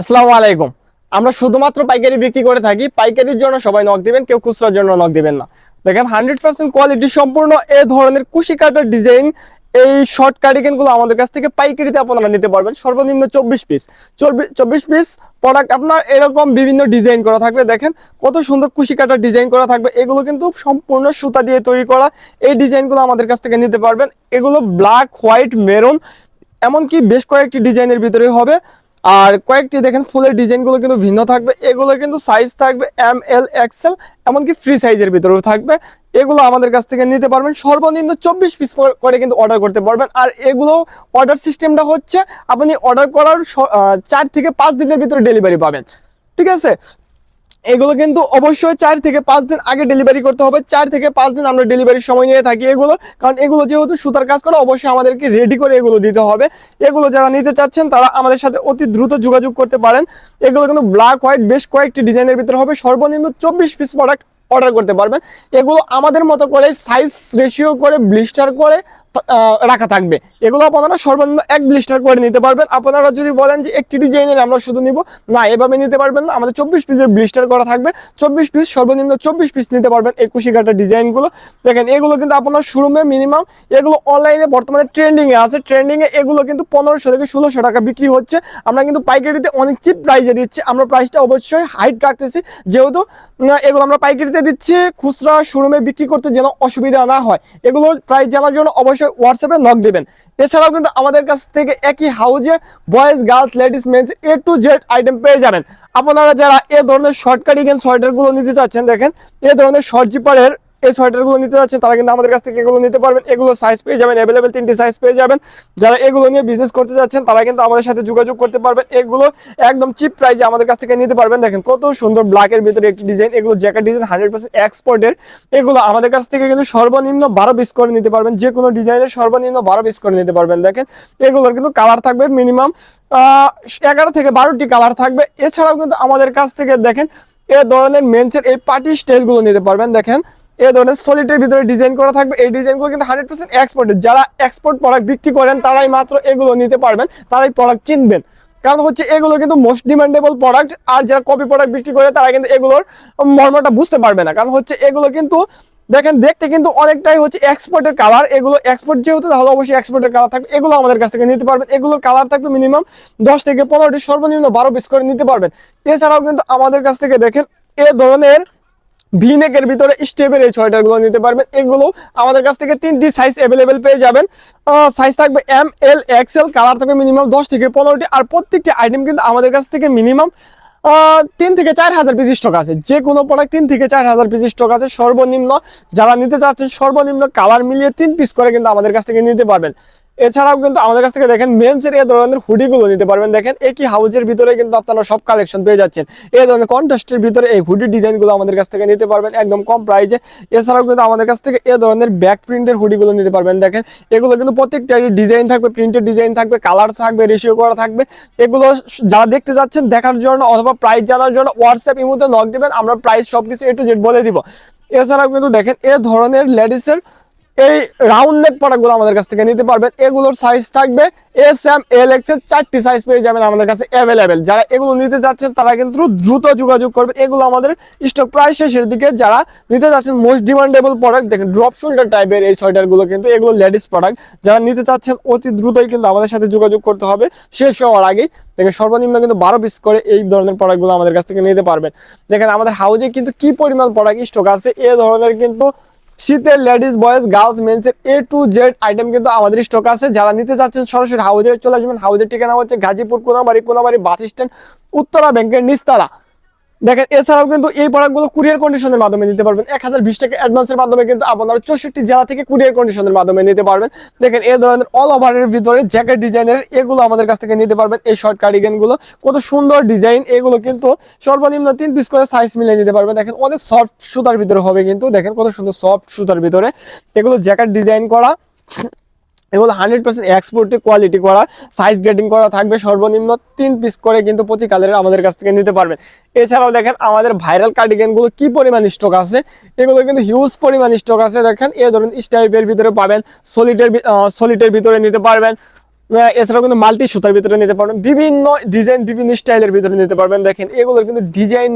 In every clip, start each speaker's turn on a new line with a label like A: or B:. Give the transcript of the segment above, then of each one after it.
A: আসসালামু আলাইকুম। আমরা শুধুমাত্র পাইকারি বিক্রি করে থাকি, পাইকারির জন্য সবাই নক দিবেন, কেউ খুচরার জন্য নক দিবেন না। দেখেন হান্ড্রেড পার্সেন্ট কোয়ালিটি সম্পূর্ণ এ ধরনের কুশি কাটার ডিজাইন এই শর্ট কার্ডিগানগুলো আমাদের কাছ থেকে পাইকারিতে আপনারা নিতে পারবেন, সর্বনিম্ন চব্বিশ পিস চব্বিশ পিস প্রোডাক্ট আপনার এরকম বিভিন্ন ডিজাইন করা থাকবে, দেখেন, কত সুন্দর কুশি কাটার ডিজাইন করা থাকবে, এগুলো কিন্তু সম্পূর্ণ সুতা দিয়ে তৈরি করা, এই ডিজাইনগুলো আমাদের কাছ থেকে নিতে পারবেন। এগুলো ব্ল্যাক হোয়াইট মেরুন এমনকি বেশ কয়েকটি ডিজাইনের ভিতরে হবে। আর কয়েকটি দেখেন, ফুলের ডিজাইনগুলো কিন্তু ভিন্ন থাকবে। এগুলো কিন্তু সাইজ থাকবে এম এল এক্সেল এমনকি ফ্রি সাইজের ভিতরেও থাকবে। এগুলো আমাদের কাছ থেকে নিতে পারবেন। সর্বনিম্ন চব্বিশ পিস করে কিন্তু অর্ডার করতে পারবেন। আর এগুলো অর্ডার সিস্টেমটা হচ্ছে, আপনি অর্ডার করার চার থেকে পাঁচ দিনের ভিতরে ডেলিভারি পাবেন। ঠিক আছে? এগুলো কিন্তু অবশ্যই চার থেকে পাঁচ দিন আগে ডেলিভারি করতে হবে। চার থেকে পাঁচ দিন আমরা ডেলিভারির সময় নিয়ে থাকি এগুলো। কারণ এগুলো যেহেতু সুতার কাজ করে, অবশ্যই আমাদেরকে রেডি করে এগুলো দিতে হবে। এগুলো যারা নিতে চাচ্ছেন, তারা আমাদের সাথে অতি দ্রুত যোগাযোগ করতে পারেন। এগুলো কিন্তু ব্ল্যাক হোয়াইট বেশ কয়েকটি ডিজাইনের ভিতরে হবে। সর্বনিম্ন চব্বিশ পিস প্রোডাক্ট অর্ডার করতে পারবেন। এগুলো আমাদের মতো করে সাইজ রেশিও করে ব্লিস্টার করে রাখা থাকবে। এগুলো আপনারা সর্বনিম্ন এক ব্লিস্টার করে নিতে পারবেন। আপনারা যদি বলেন যে একটি ডিজাইনের আমরা শুধু নিব, না, এভাবে নিতে পারবেন না। আমাদের চব্বিশ পিসের ব্লিস্টার করা থাকবে। চব্বিশ পিস সর্বনিম্ন চব্বিশ পিস নিতে পারবেন এই কুশি কাটা ডিজাইনগুলো দেখেন, এগুলো কিন্তু আপনার শোরুমে মিনিমাম এগুলো অনলাইনে বর্তমানে ট্রেন্ডিংয়ে আছে। ট্রেন্ডিংয়ে এগুলো কিন্তু পনেরোশো থেকে ষোলোশো টাকা বিক্রি হচ্ছে। আমরা কিন্তু পাইকারিতে অনেক চিপ প্রাইসে দিচ্ছি। আমরা প্রাইসটা অবশ্যই হাইট রাখতেছি। যেহেতু এগুলো আমরা পাইকারিতে দিচ্ছি, খুচরা শোরুমে বিক্রি করতে যেন অসুবিধা না হয়। এগুলো প্রাইস জানার জন্য অবশ্যই হোয়াটসঅ্যাপে নক দেবেন। এছাড়াও কিন্তু আমাদের কাছ থেকে একই হাউজে boys girls ladies men's A to Z item পেয়ে যাবেন। আপনারা যারা এ ধরনের শর্ট কাটিং সোয়েটারগুলো নিতে চাচ্ছেন, দেখেন, এ ধরনের শর্ট জিপারের এই সোয়েটারগুলো নিতে যাচ্ছেন, তারা কিন্তু আমাদের কাছ থেকে এগুলো নিতে পারবেন। এগুলো সাইজ পেয়ে যাবেন অ্যাভেলেবেল তিনটি সাইজ পেয়ে যাবেন। যারা এগুলো নিয়ে বিজনেস করতে যাচ্ছেন, তারা কিন্তু আমাদের সাথে যোগাযোগ করতে পারবেন। এগুলো একদম চিপ প্রাইসে আমাদের কাছ থেকে নিতে পারবেন। দেখেন কত সুন্দর ব্ল্যাকের ভিতরে একটি ডিজাইন এগুলো জ্যাকেট ডিজাইন হান্ড্রেড পার্সেন্ট এক্সপোর্টের এগুলো আমাদের কাছ থেকে কিন্তু সর্বনিম্ন বারো পিস করে নিতে পারবেন। যে কোনো ডিজাইনের সর্বনিম্ন বারো পিস করে নিতে পারবেন। দেখেন এগুলোর কিন্তু কালার থাকবে মিনিমাম এগারো থেকে বারোটি কালার থাকবে। এছাড়াও কিন্তু আমাদের কাছ থেকে দেখেন এ ধরনের মেন্সের এই পার্টি স্টাইলগুলো নিতে পারবেন। দেখেন এই ধরনের সলিডের ভিতরে ডিজাইন করা থাকবে। এই ডিজাইনগুলো কিন্তু হান্ড্রেড পার্সেন্ট এক্সপোর্টের যারা এক্সপোর্ট প্রোডাক্ট বিক্রি করেন, তারাই মাত্র এগুলো নিতে পারবেন, তারাই প্রোডাক্ট চিনবেন। কারণ হচ্ছে এগুলো কিন্তু মোস্ট ডিমান্ডেবল প্রোডাক্ট আর যারা কপি প্রোডাক্ট বিক্রি করে, তারা কিন্তু এগুলোর মর্মটা বুঝতে পারবে না। কারণ হচ্ছে এগুলো কিন্তু, দেখেন, দেখতে কিন্তু অনেকটাই হচ্ছে এক্সপোর্টের কালার এগুলো এক্সপোর্ট যেহেতু, তাহলে অবশ্যই এক্সপোর্টের কালার থাকবে। এগুলো আমাদের কাছ থেকে নিতে পারবেন। এগুলোর কালার থাকবে মিনিমাম দশ থেকে পনেরোটি সর্বনিম্ন বারো পিস করে নিতে পারবেন। এছাড়াও কিন্তু আমাদের কাছ থেকে দেখেন, এ ধরনের ভিনেকের ভিতরে স্টেপের এই ছয়টারগুলো নিতে পারবেন। এগুলো আমাদের কাছ থেকে তিনটি সাইজ অ্যাভেলেবেল পেয়ে যাবেন। সাইজ থাকবে এম এল এক্সেল কালার থাকবে মিনিমাম দশ থেকে পনেরোটি আর প্রত্যেকটি আইটেম কিন্তু আমাদের কাছ থেকে মিনিমাম তিন থেকে চার হাজার পিস স্টক আছে। যে কোনো প্রোডাক্ট তিন থেকে চার হাজার পিস স্টক আছে, সর্বনিম্ন। যারা নিতে চাচ্ছেন, সর্বনিম্ন কালার মিলিয়ে তিন পিস করে কিন্তু আমাদের কাছ থেকে নিতে পারবেন। এছাড়াও কিন্তু আমাদের কাছ থেকে দেখেন মেন্সের এই ধরনের হুডিগুলো নিতে পারবেন। দেখেন একই হাউজের ভিতরে কিন্তু আপনারা সব কালেকশন পেয়ে যাচ্ছেন। এই ধরনের কন্ট্রাস্টের ভিতরে এই হুডি ডিজাইনগুলো আমাদের কাছ থেকে নিতে পারবেন একদম কম প্রাইসে এছাড়াও কিন্তু আমাদের কাছ থেকে এ ধরনের ব্যাক প্রিন্টের হুডিগুলো নিতে পারবেন। দেখেন এগুলো কিন্তু প্রত্যেকটা ডিজাইন থাকবে প্রিন্টের ডিজাইন থাকবে কালার থাকবে রেশিও করা থাকবে। এগুলো যারা দেখতে যাচ্ছেন দেখার জন্য অথবা প্রাইস জানার জন্য হোয়াটসঅ্যাপ ইমুতে নক দেবেন, আমরা প্রাইস সব কিছু এ টু জেড বলে দিব। এছাড়াও কিন্তু দেখেন এ ধরনের লেডিসের এই রাউন্ড নেক প্রোডাক্টগুলো আমাদের কাছ থেকে নিতে পারবেন। এগুলোর সাইজ থাকবে এস এম এল এক্সের চারটি সাইজ পেয়ে যাবেন আমাদের কাছে অ্যাভেলেবেল যারা এগুলো নিতে যাচ্ছেন, তারা কিন্তু দ্রুত যোগাযোগ করবেন। এগুলো আমাদের স্টক প্রায় শেষের দিকে যারা নিতে যাচ্ছেন মোস্ট ডিমান্ডেবল প্রোডাক্ট দেখেন ড্রপ শোল্ডার টাইপের এই সোয়েটারগুলো কিন্তু এগুলো লেডিস প্রোডাক্ট যারা নিতে চাচ্ছেন, অতি দ্রুতই কিন্তু আমাদের সাথে যোগাযোগ করতে হবে। শেষ হওয়ার আগেই, দেখেন সর্বনিম্ন কিন্তু বারো পিস করে এই ধরনের প্রোডাক্টগুলো আমাদের কাছ থেকে নিতে পারবেন। দেখেন আমাদের হাউজে কিন্তু কি পরিমাণ প্রোডাক্ট স্টক আছে? এ ধরনের কিন্তু শীতের লেডিস, বয়েজ, গার্লস মেন্সের এ টু জেড আইটেম কিন্তু আমাদের স্টক আছে। যারা নিতে চাচ্ছেন সরাসরি হাউজে চলে আসবেন। হাউজের ঠিকানা হচ্ছে গাজীপুর, কোনাবাড়ি কোনাবাড়ি বাস স্ট্যান্ড, উত্তরা ব্যাংকের নিচতলা। দেখেন, এছাড়াও কিন্তু এই প্রোডাক্টগুলো কুরিয়ার কন্ডিশনের মাধ্যমে নিতে পারবেন। এক হাজার বিশ টাকা অ্যাডভান্সের মাধ্যমে কিন্তু আপনারা চৌষট্টি জেলা থেকে কুরিয়ার কন্ডিশনের মাধ্যমে নিতে পারবেন। দেখেন, এই ধরনের অল ওভারের ভিতরে জ্যাকেট ডিজাইনের এগুলো আমাদের কাছ থেকে নিতে পারবেন, এই শর্ট কার্ডিগানগুলো কত সুন্দর ডিজাইন এগুলো কিন্তু সর্বনিম্ন তিন পিস করে সাইজ মিলিয়ে নিতে পারবেন। দেখেন, অনেক সফট সুতার ভিতরে হবে কিন্তু, দেখেন কত সুন্দর সফট সুতার ভিতরে এগুলো জ্যাকেট ডিজাইন করা। এগুলো হান্ড্রেড পার্সেন্ট এক্সপোর্টে কোয়ালিটি করা সাইজ গ্রেডিং করা থাকবে, সর্বনিম্ন তিন পিস করে কিন্তু প্রতি কালারের আমাদের কাছ থেকে নিতে পারবেন। এছাড়াও দেখেন আমাদের ভাইরাল কার্ডিগানগুলো কি পরিমাণ স্টক আছে? এগুলো কিন্তু হিউজ পরিমাণ স্টক আছে। দেখেন, এ ধরুন স্টাইপের ভিতরে পাবেন সলিডের সলিডের ভিতরে নিতে পারবেন। এছাড়াও কিন্তু মাল্টি সুতার ভিতরে নিতে পারবেন। বিভিন্ন ডিজাইন বিভিন্ন স্টাইলের ভিতরে নিতে পারবেন। দেখেন, এগুলোর কিন্তু ডিজাইন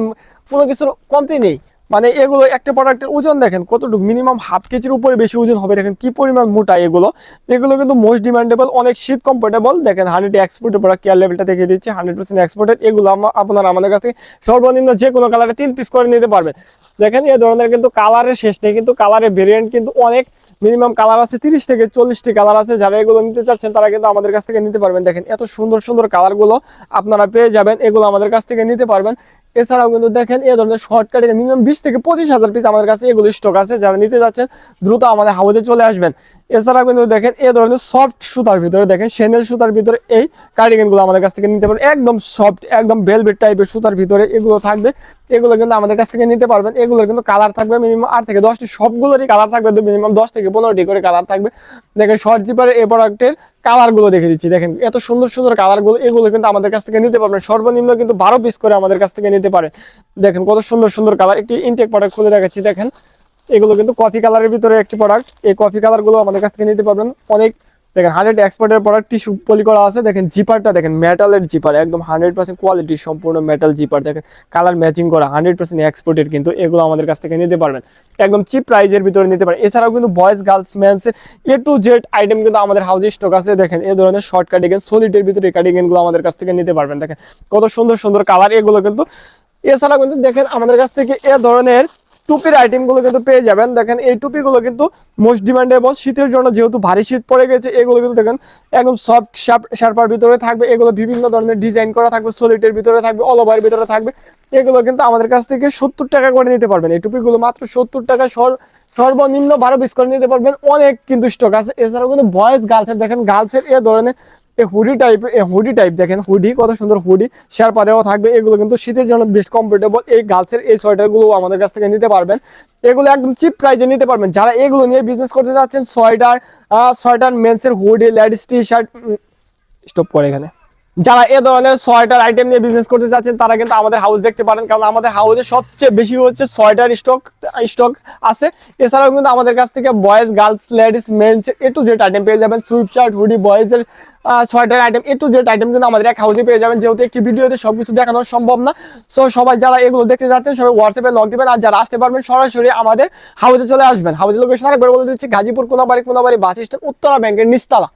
A: কোনো কিছুর কমতি নেই। মানে এগুলো একটা প্রোডাক্টের ওজন দেখেন কতটুকু? মিনিমাম হাফ কেজির উপরে বেশি ওজন হবে। দেখেন কি পরিমাণ মোটা এগুলো। এগুলো কিন্তু মোস্ট ডিমান্ডেবল অনেক শীত কমফোর্টেবল দেখেন হান্ড্রেড এক্সপোর্টের প্রোডাক্ট কেয়ার লেভেলটা দেখে দিচ্ছে হান্ড্রেড পার্সেন্ট এক্সপোর্টের এগুলো আপনারা আমাদের কাছে সর্বনিম্ন যে কোনো কালারে তিন পিস করে নিতে পারবেন। দেখেন এ ধরনের কিন্তু কালারের শেষ নেই, কিন্তু কালারের ভেরিয়েন্ট কিন্তু অনেক মিনিমাম কালার আছে তিরিশ থেকে চল্লিশটি কালার আছে। যারা এগুলো নিতে চাচ্ছেন, তারা কিন্তু আমাদের কাছ থেকে নিতে পারবেন। দেখেন, এত সুন্দর সুন্দর কালারগুলো আপনারা পেয়ে যাবেন। এগুলো আমাদের কাছ থেকে নিতে পারবেন। এছাড়াও কিন্তু দেখেন এ ধরনের শর্টকাটে মিনিমাম বিশ থেকে পঁচিশ হাজার পিস আমাদের কাছে এগুলো স্টক আছে। যারা নিতে যাচ্ছেন দ্রুত আমাদের হাউজে চলে আসবেন। এছাড়াও কিন্তু দেখেন এই ধরনের সফট সুতার ভিতরে দেখেন সেনেল সুতার ভিতরে এই কার্ডিগানগুলো আমাদের কাছ থেকে নিতে পারবেন। একদম সফট একদম বেলভেট টাইপের সুতার ভিতরে এগুলো থাকবে। এগুলো কিন্তু আমাদের কাছ থেকে নিতে পারবেন। এগুলোর কিন্তু কালার থাকবে মিনিমাম আট থেকে দশটি, সবগুলোরই কালার থাকবে। মিনিমাম দশ থেকে পনেরোটি করে কালার থাকবে। দেখেন শর্ট জিপারের এই প্রোডাক্টের কালারগুলো দেখে দিচ্ছি। দেখেন এত সুন্দর সুন্দর কালারগুলো এগুলো কিন্তু আমাদের কাছ থেকে নিতে পারবেন। সর্বনিম্ন কিন্তু বারো পিস করে আমাদের কাছ থেকে নিতে পারেন। দেখেন কত সুন্দর সুন্দর কালার একটি ইনটেক প্রোডাক্ট খুলে দেখাচ্ছি, দেখেন। এগুলো কিন্তু কফি কালারের ভিতরে একটি প্রোডাক্ট এই কফি কালারগুলো আমাদের কাছ থেকে নিতে পারবেন। অনেক দেখেন হান্ড্রেড এক্সপোর্টের প্রোডাক্ট টিস্যু পলি করা আছে। দেখেন জিপারটা দেখেন মেটালের জিপার একদম হান্ড্রেড পার্সেন্ট কোয়ালিটি সম্পূর্ণ মেটাল জিপার দেখেন কালার ম্যাচিং করা হান্ড্রেড পার্সেন্ট এক্সপোর্টের কিন্তু এগুলো আমাদের কাছ থেকে নিতে পারবেন। একদম চিপ প্রাইজের ভিতরে নিতে পারেন। এছাড়াও কিন্তু বয়েজ গার্লস মেন্সের এ টু জেড আইটেম কিন্তু আমাদের হাউজে স্টক আছে। দেখেন এ ধরনের শর্ট কার্ডিগেন সলিডের ভিতরে কার্ডিগেনগুলো আমাদের কাছ থেকে নিতে পারবেন। দেখেন কত সুন্দর সুন্দর কালার এগুলো কিন্তু। এছাড়া কিন্তু দেখেন আমাদের কাছ থেকে এ ধরনের টুপির আইটেমগুলো কিন্তু পেয়ে যাবেন। দেখেন, এই টুপিগুলো কিন্তু মোস্ট ডিমান্ডেবল শীতের জন্য যেহেতু ভারী শীত পড়ে গেছে, এগুলো কিন্তু দেখেন, একদম সফট শার্পার ভিতরে থাকবে। এগুলো বিভিন্ন ধরনের ডিজাইন করা থাকবে সলিটের ভিতরে থাকবে অল ওভার ভিতরে থাকবে। এগুলো কিন্তু আমাদের কাছ থেকে সত্তর টাকা করে নিতে পারবেন। এই টুপিগুলো মাত্র সত্তর টাকা সর- সর্বনিম্ন বারো পিস করে নিতে পারবেন। অনেক কিন্তু স্টক আছে। এছাড়াও কিন্তু বয়েজ গার্লসের দেখেন গার্লসের এ ধরনের এই হুডি টাইপ হুডি টাইপ দেখেন হুডি কত সুন্দর হুডি শেয়ার দেওয়া থাকবে, এগুলো কিন্তু শীতের জন্য বেশ কমফোর্টেবল এই গার্লসের এই সোয়েটারগুলো আমাদের কাছ থেকে নিতে পারবেন। এগুলো একদম চিপ প্রাইজে নিতে পারবেন। যারা এগুলো নিয়ে বিজনেস করতে যাচ্ছেন sweater sweater মেন্সের hoodie ladies T shirt stop করে এখানে। যারা এ ধরনের সোয়েটার আইটেম নিয়ে বিজনেস করতে চাচ্ছেন তারা কিন্তু আমাদের হাউস দেখতে পারেন, কারণ আমাদের হাউসে সবচেয়ে বেশি হচ্ছে সোয়েটার স্টক স্টক আছে। এছাড়াও কিন্তু আমাদের কাছ থেকে boys girls ladies men's A to Z item পেয়ে যাবেন। Sweatshirt hoodie বয়েজের sweater item A to Z item কিন্তু আমাদের এক হাউসে পেয়ে যাবেন। যেহেতু একটি ভিডিওতে সবকিছু দেখানো সম্ভব না সো সবাই যারা এগুলো দেখতে যাচ্ছেন, সবাই হোয়াটসঅ্যাপে লগ দিবেন আর যারা আসতে পারবেন, সরাসরি আমাদের হাউসে চলে আসবেন। হাউসে লোকেশন আরেকবার বলে দিচ্ছি, গাজীপুর কোনাবাড়ি কোনাবাড়ি বাস স্ট্যান্ড উত্তরা ব্যাংকের নিস্তালা